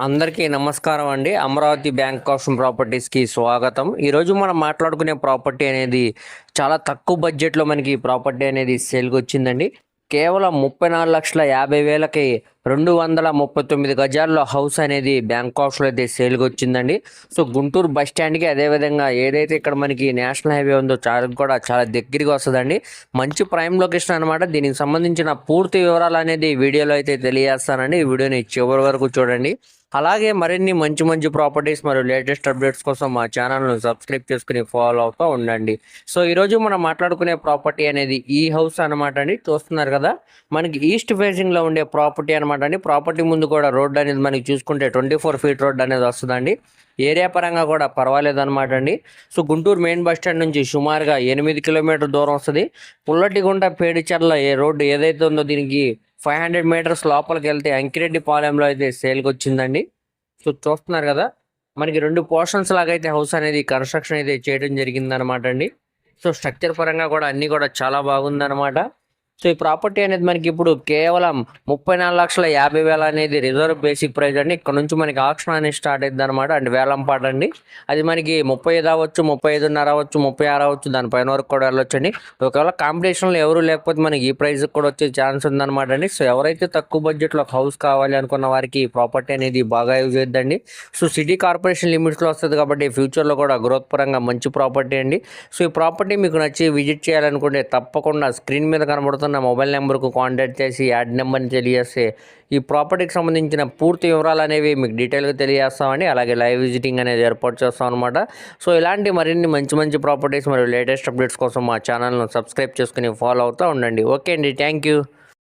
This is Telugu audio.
అందరికీ నమస్కారం అండి. అమరావతి బ్యాంక్ ఆఫ్ ప్రాపర్టీస్కి స్వాగతం. ఈరోజు మనం మాట్లాడుకునే ప్రాపర్టీ అనేది చాలా తక్కువ బడ్జెట్లో మనకి ఈ ప్రాపర్టీ అనేది సేల్కి వచ్చిందండి. కేవలం ముప్పై నాలుగు లక్షల యాభై వేలకి రెండు వందల ముప్పై తొమ్మిది గజాల్లో హౌస్ అనేది బ్యాంకాక్స్లో అయితే సేల్కి వచ్చిందండి. సో గుంటూరు బస్ స్టాండ్కి అదేవిధంగా ఏదైతే ఇక్కడ మనకి నేషనల్ హైవే ఉందో చాలా కూడా చాలా దగ్గరికి వస్తుందండి. మంచి ప్రైమ్ లొకేషన్ అనమాట దీనికి సంబంధించిన పూర్తి వివరాలు అనేది వీడియోలో అయితే తెలియజేస్తానండి. ఈ వీడియోని చివరి వరకు చూడండి. అలాగే మరిన్ని మంచి మంచి ప్రాపర్టీస్ మరియు లేటెస్ట్ అప్డేట్స్ కోసం మా ఛానల్ను సబ్స్క్రైబ్ చేసుకుని ఫాలో అవుతూ ఉండండి. సో ఈరోజు మనం మాట్లాడుకునే ప్రాపర్టీ అనేది ఈ హౌస్ అనమాట అండి. చూస్తున్నారు కదా? మనకి ఈస్ట్ ఫేసింగ్లో ఉండే ప్రాపర్టీ అనమాట అండి. ప్రాపర్టీ ముందు కూడా రోడ్ అనేది మనకి చూసుకుంటే ట్వంటీ ఫోర్ ఫీట్ రోడ్ అనేది వస్తుందండి. ఏరియా పరంగా కూడా పర్వాలేదు అనమాట అండి. So Guntur main bus stand నుంచి సుమారుగా ఎనిమిది కిలోమీటర్ దూరం వస్తుంది. పుల్లటిగుంట పేడిచర్ల ఏ రోడ్డు ఏదైతే ఉందో దీనికి ఫైవ్ హండ్రెడ్ మీటర్స్ లోపలికి వెళ్తే అంకిరెడ్డి పాలెంలో అయితే సేల్కి వచ్చిందండి. సో చూస్తున్నారు కదా మనకి రెండు పోర్షన్స్ లాగా అయితే హౌస్ అనేది కన్స్ట్రక్షన్ అయితే చేయడం జరిగిందనమాట అండి. సో స్ట్రక్చర్ పరంగా కూడా అన్నీ కూడా చాలా బాగుందనమాట సో ఈ ప్రాపర్టీ అనేది మనకి ఇప్పుడు కేవలం ముప్పై నాలుగు లక్షల యాభై వేల అనేది రిజర్వ్ బేసిక్ ప్రైస్ అండి. ఇక్కడ నుంచి మనకి ఆక్షన్ అనేది స్టార్ట్ అయింది అనమాట అండ్ వేలం పాట అది మనకి ముప్పై ఐదు అవ్వచ్చు ముప్పై ఐదున్నర అవ్వచ్చు ముప్పై ఆరు అవ్వచ్చు దానిపైన వరకు కూడా వెళ్ళొచ్చండి. ఒకవేళ కాంపిటీషన్లో ఎవరు లేకపోతే మనకి ఈ ప్రైస్ కూడా వచ్చే ఛాన్స్ ఉందన్నమాట అండి. సో ఎవరైతే తక్కువ బడ్జెట్లో ఒక హౌస్ కావాలి అనుకున్న వారికి ఈ ప్రాపర్టీ అనేది బాగా యూజ్ అవుతుందండి సో సిటీ కార్పొరేషన్ లిమిట్స్లో వస్తుంది కాబట్టి ఫ్యూచర్లో కూడా గ్రోత్ పరంగా మంచి ప్రాపర్టీ అండి. సో ఈ ప్రాపర్టీ మీకు నచ్చి విజిట్ చేయాలనుకుంటే తప్పకుండా స్క్రీన్ మీద కనబడుతున్న మొబైల్ నెంబర్కు కాంటాక్ట్ చేసి యాడ్ నెంబర్ని తెలియజేస్తే ఈ ప్రాపర్టీకి సంబంధించిన పూర్తి వివరాలు అనేవి మీకు డీటెయిల్గా తెలియజేస్తామండి అలాగే లైవ్ విజిటింగ్ అనేది ఏర్పాటు చేస్తాం అనమాట సో ఇలాంటి మరిన్ని మంచి మంచి ప్రాపర్టీస్ మరియు లేటెస్ట్ అప్డేట్స్ కోసం మా ఛానల్ను సబ్స్క్రైబ్ చేసుకుని ఫాలో అవుతూ ఉండండి. ఓకే అండి. Thank you.